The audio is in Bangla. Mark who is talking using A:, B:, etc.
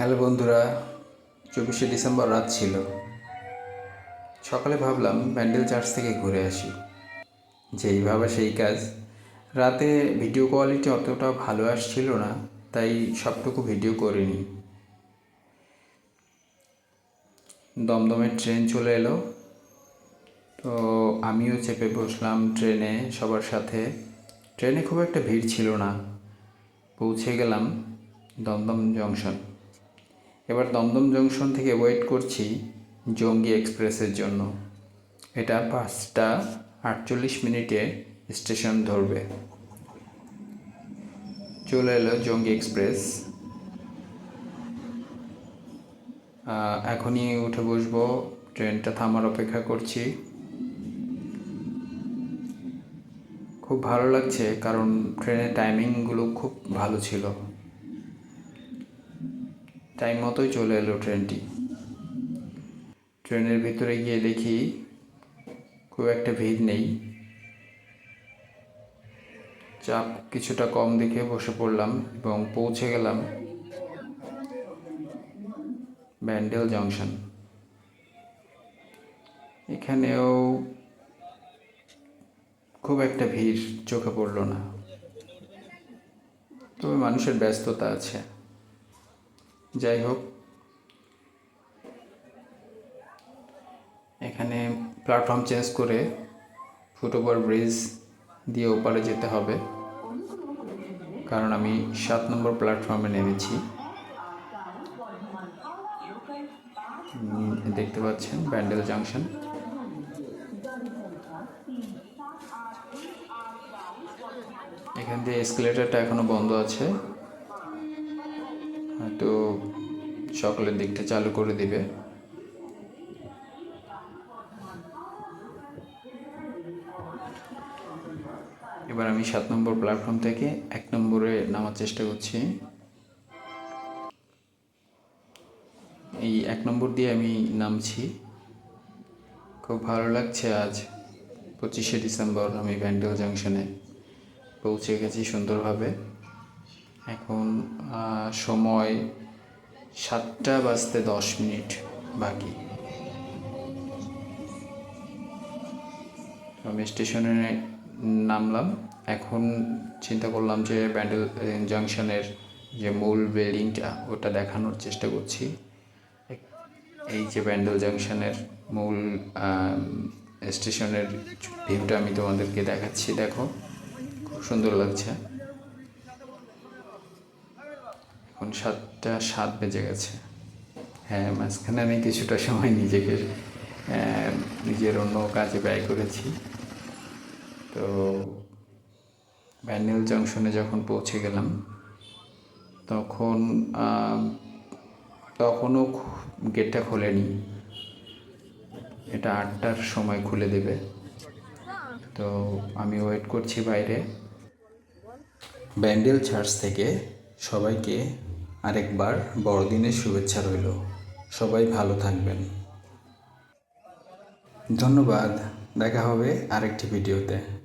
A: হ্যালো বন্ধুরা, চব্বিশে ডিসেম্বর রাত ছিল। সকালে ভাবলাম ব্যান্ডেল চার্চ থেকে ঘুরে আসি। যেই ভাবা সেই কাজ। রাতে ভিডিও কোয়ালিটি অতটা ভালো আসছিল না, তাই সবটুকু ভিডিও করিনি। দমদমের ট্রেন চলে এলো। তো আমিও চেপে বসলাম ট্রেনে সবার সাথে। ট্রেনে খুব একটা ভিড় ছিল না। পৌঁছে গেলাম দমদম জংশন। এবার দমদম জংশন থেকে ওয়েট করছি জঙ্গি এক্সপ্রেসের জন্য। এটা পাঁচটা আটচল্লিশ মিনিটে স্টেশন ধরবে। চলে এলো জঙ্গি এক্সপ্রেস। এখনই উঠে বসবো, ট্রেনটা থামার অপেক্ষা করছি। খুব ভালো লাগছে, কারণ ট্রেনের টাইমিংগুলো খুব ভালো ছিল। টাইম মতোই চলে এলো ট্রেনটি। ট্রেনের ভিতরে গিয়ে দেখি খুব একটা ভিড় নেই। চাপ কিছুটা কম দেখে বসে পড়লাম এবং পৌঁছে গেলাম ব্যান্ডেল জংশন। এখানেও খুব একটা ভিড় চোখে পড়ল না। তবে মানুষের ব্যস্ততা আছে। যাই হোক এখানে প্ল্যাটফর্ম চেঞ্জ করে ফুটওভার ব্রিজ দিয়ে ওপারে যেতে হবে। কারণ আমি সাত নম্বর প্ল্যাটফর্মে নেমেছি। দেখতে পাচ্ছেন ব্যান্ডেল জাংশন এখান দিয়ে এসকেলেটারটা এখনও বন্ধ আছে। হয়তো সকালের দিকটা চালু করে দিবে। এবার আমি সাত নম্বর প্ল্যাটফর্ম থেকে এক নম্বরে নামার চেষ্টা করছি। এই এক নম্বর দিয়ে আমি নামছি। খুব ভালো লাগছে আজ। পঁচিশে ডিসেম্বর আমি ব্যান্ডেল জাংশনে পৌঁছে গেছি সুন্দরভাবে। এখন সময় সাতটা বাজতে দশ মিনিট বাকি। আমি স্টেশনে নামলাম। এখন চিন্তা করলাম যে ব্যান্ডেল জাংশনের যে মূল বিল্ডিংটা, ওটা দেখানোর চেষ্টা করছি। এই যে ব্যান্ডেল জাংশনের মূল স্টেশনের ভিউটা আমি তোমাদেরকে দেখাচ্ছি। দেখো, খুব সুন্দর লাগছে। এখন সাতটা সাত বেজে গেছে। হ্যাঁ মাঝখানে আমি কিছুটা সময় নিজেকে নিজের অন্য কাজে ব্যয় করেছি। তো ব্যান্ডেল জংশনে যখন পৌঁছে গেলাম, তখন তখনও গেটটা খোলেনি। এটা আটটার সময় খুলে দেবে। তো আমি ওয়েট করছি বাইরে। ব্যান্ডেল চার্চ থেকে সবাইকে আরেকবার বড়দিনের শুভেচ্ছা রইল। সবাই ভালো থাকবেন। ধন্যবাদ। দেখা হবে আরেকটি ভিডিওতে।